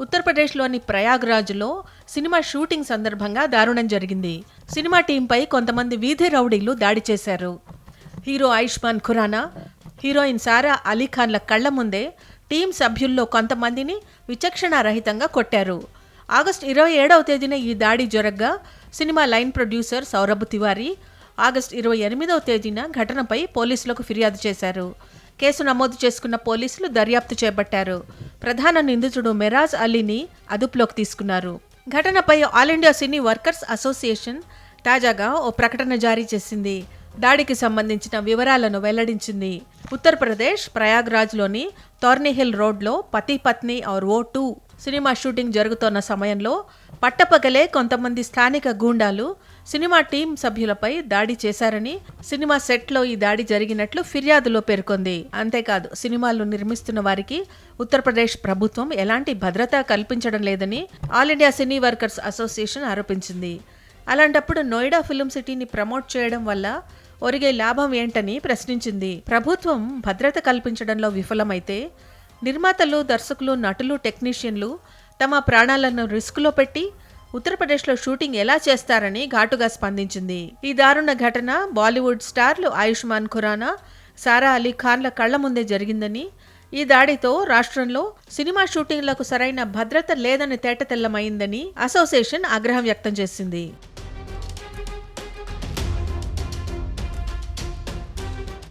ఉత్తరప్రదేశ్లోని ప్రయాగ్రాజ్లో cinema shooting సందర్భంగా దారుణం జరిగింది. సినిమా టీంపై కొంతమంది వీధి రౌడీలు దాడి చేశారు. హీరో ఆయుష్మాన్ ఖురానా హీరోయిన్ సారా అలీ ఖాన్ల కళ్ళ ముందే టీం సభ్యుల్లో కొంతమందిని విచక్షణారహితంగా కొట్టారు. ఆగస్టు ఇరవై ఏడవ తేదీన ఈ దాడి జరగ్గా cinema line producer Saurabh Tiwari August ఇరవై ఎనిమిదవ తేదీన ఘటనపై పోలీసులకు ఫిర్యాదు చేశారు. కేసు నమోదు చేసుకున్న పోలీసులు దర్యాప్తు చేపట్టారు. ప్రధాన నిందితుడు మెరాజ్ అలీని అదుపులోకి తీసుకున్నారు. ఘటనపై all India cine workers association తాజాగా ఓ ప్రకటన జారీ చేసింది. దాడికి సంబంధించిన వివరాలను వెల్లడించింది. ఉత్తరప్రదేశ్ ప్రయాగ్రాజ్లోని టోర్నిహిల్ రోడ్లో Pati Patni Aur Woh two cinema shooting జరుగుతోన్న సమయంలో పట్టపగలే కొంతమంది స్థానిక గూండాలు సినిమా టీం సభ్యులపై దాడి చేశారని సినిమా సెట్లో ఈ దాడి జరిగినట్లు ఫిర్యాదులో పేర్కొంది. అంతేకాదు సినిమాలు నిర్మిస్తున్న వారికి ఉత్తరప్రదేశ్ ప్రభుత్వం ఎలాంటి భద్రత కల్పించడం లేదని all India cine workers association ఆరోపించింది. అలాంటప్పుడు నోయిడా ఫిల్మ్ సిటీని ప్రమోట్ చేయడం వల్ల ఒరిగే లాభం ఏంటని ప్రశ్నించింది. ప్రభుత్వం భద్రత కల్పించడంలో విఫలమైతే నిర్మాతలు దర్శకులు నటులు టెక్నీషియన్లు తమ ప్రాణాలను రిస్క్లో పెట్టి ఉత్తరప్రదేశ్లో షూటింగ్ ఎలా చేస్తారని ఘాటుగా స్పందించింది. ఈ దారుణ ఘటన బాలీవుడ్ స్టార్లు ఆయుష్మాన్ ఖురానా సారా అలీ ఖాన్ల కళ్ళ ముందే జరిగిందని ఈ దాడితో రాష్ట్రంలో సినిమా షూటింగ్లకు సరైన భద్రత లేదని తేటతెల్లమైందని అసోసియేషన్ ఆగ్రహం వ్యక్తం చేసింది.